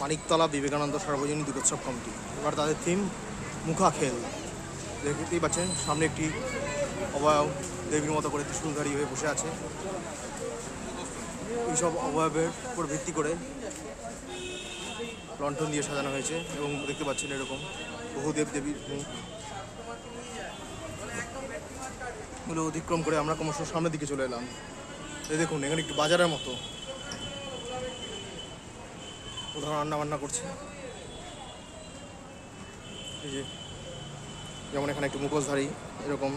মানিকতলা বিবেকানন্দ সার্বজনীন দুর্গোৎসব কমিটি। এবার তাদের থিম মুখা খেল। দেখতেই পাচ্ছেন, সামনে একটি অবয়ব দেবীর মতো করে ত্রিশূলধারী হয়ে বসে আছে। এইসব অবয়বের উপর ভিত্তি করে লণ্ঠন দিয়ে সাজানো হয়েছে এবং দেখতে পাচ্ছেন এরকম বহু দেব দেবীর মুখ। অতিক্রম করে আমরা ক্রমশ সামনের দিকে চলে এলাম। দেখুন, এখানে একটি বাজারের মতো কোথাও রান্না বান্না করছে। এই যে, যেমন এখানে একটি মুখোশধারী এরকম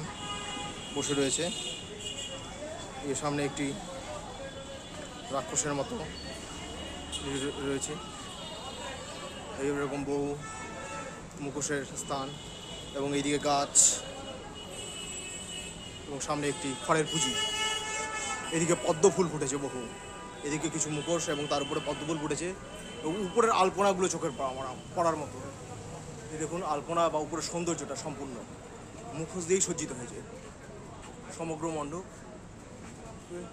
বসে রয়েছে। এর সামনে একটি রাক্ষসের মতো রয়েছে। এইরকম বহু মুখোশের স্থান এবং এইদিকে গাছ এবং সামনে একটি খড়ের পুঁজি এদিকে পদ্ম ফুল ফুটেছে বহু। এদিকে কিছু মুখোশ এবং তার উপরে পদ্ম ফুল ফুটেছে। এবং উপরের আলপনাগুলো চোখের পড়া- মারা- পড়ার মতো। এই দেখুন, আলপনা বা উপরের সৌন্দর্যটা সম্পূর্ণ। মুখোশ দিয়েই সজ্জিত হয়েছে। সমগ্র মণ্ডপ,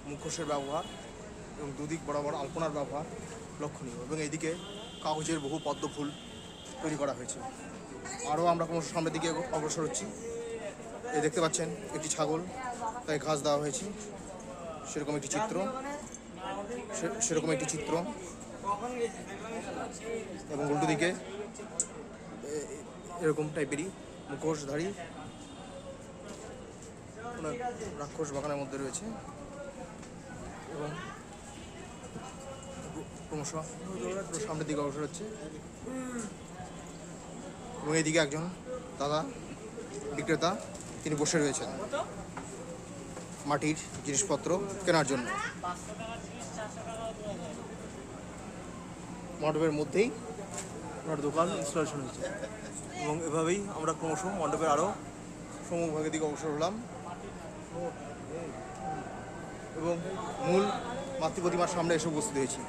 মুখোশের ব্যবহার এবং দুদিক বরাবর আলপনার ব্যবহার লক্ষণীয়। এবং এইদিকে কাগজের বহু পদ্ম ফুল তৈরি করা হয়েছে। আরও আমরা কোনো সামনের দিকে অগ্রসর হচ্ছি। এই দেখতে পাচ্ছেন, একটি ছাগল। তাই ঘাস দেওয়া হয়েছে। সেরকম একটি চিত্র। সেরকম একটি চিত্র। এবং উল্টো দিকে এরকম টাইপেরই মুখোশধারী রাক্ষস বাগানের মধ্যে রয়েছে। এবং ক্রমশ সামনের দিকে অগ্রসর হচ্ছে। এবং এইদিকে একজন দাদা, বিক্রেতা, তিনি বসে রয়েছেন। মাটির জিনিসপত্র কেনার জন্য। মণ্ডপের মধ্যেই ওনার দোকান ইনস্টলেশন হয়েছে। এবং এভাবেই আমরা ক্রমশ মণ্ডপের আরও সম্মুখভাগের দিকে অগ্রসর হলাম। এবং মূল মাতৃ প্রতিমার সামনে এসে উপস্থিত হয়েছি।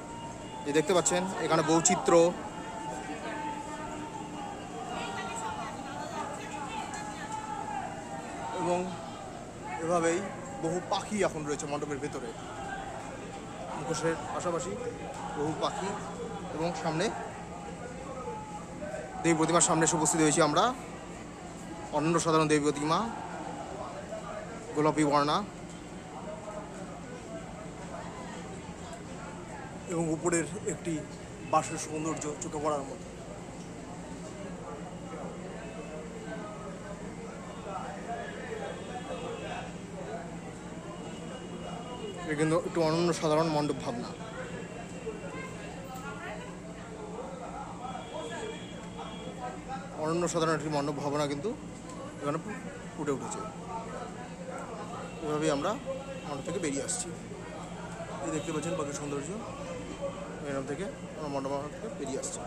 যে দেখতে পাচ্ছেন, এখানে বৌচিত্র এবং এভাবেই বহু পাখি এখন রয়েছে মণ্ডপের ভেতরে। মুখোশের পাশাপাশি বহু পাখি এবং সামনে দেবী প্রতিমার সামনে এসে উপস্থিত হয়েছি আমরা। অন্যান্য সাধারণ দেবী প্রতিমা, গোলাপি বর্ণা এবং উপরের একটি বাঁশের সৌন্দর্য চোখে পড়ার মতো। এটা কিন্তু একটু অনন্য সাধারণ মণ্ডপ ভাবনা। অনন্য সাধারণ একটি মণ্ডপ ভাবনা কিন্তু এখানে ফুটে উঠেছে। এভাবেই আমরা মণ্ডপ থেকে বেরিয়ে আসছি। এই দেখতে পাচ্ছেন বাকি সৌন্দর্য। এরকম থেকে আমরা মণ্ডপ থেকে বেরিয়ে আসছি।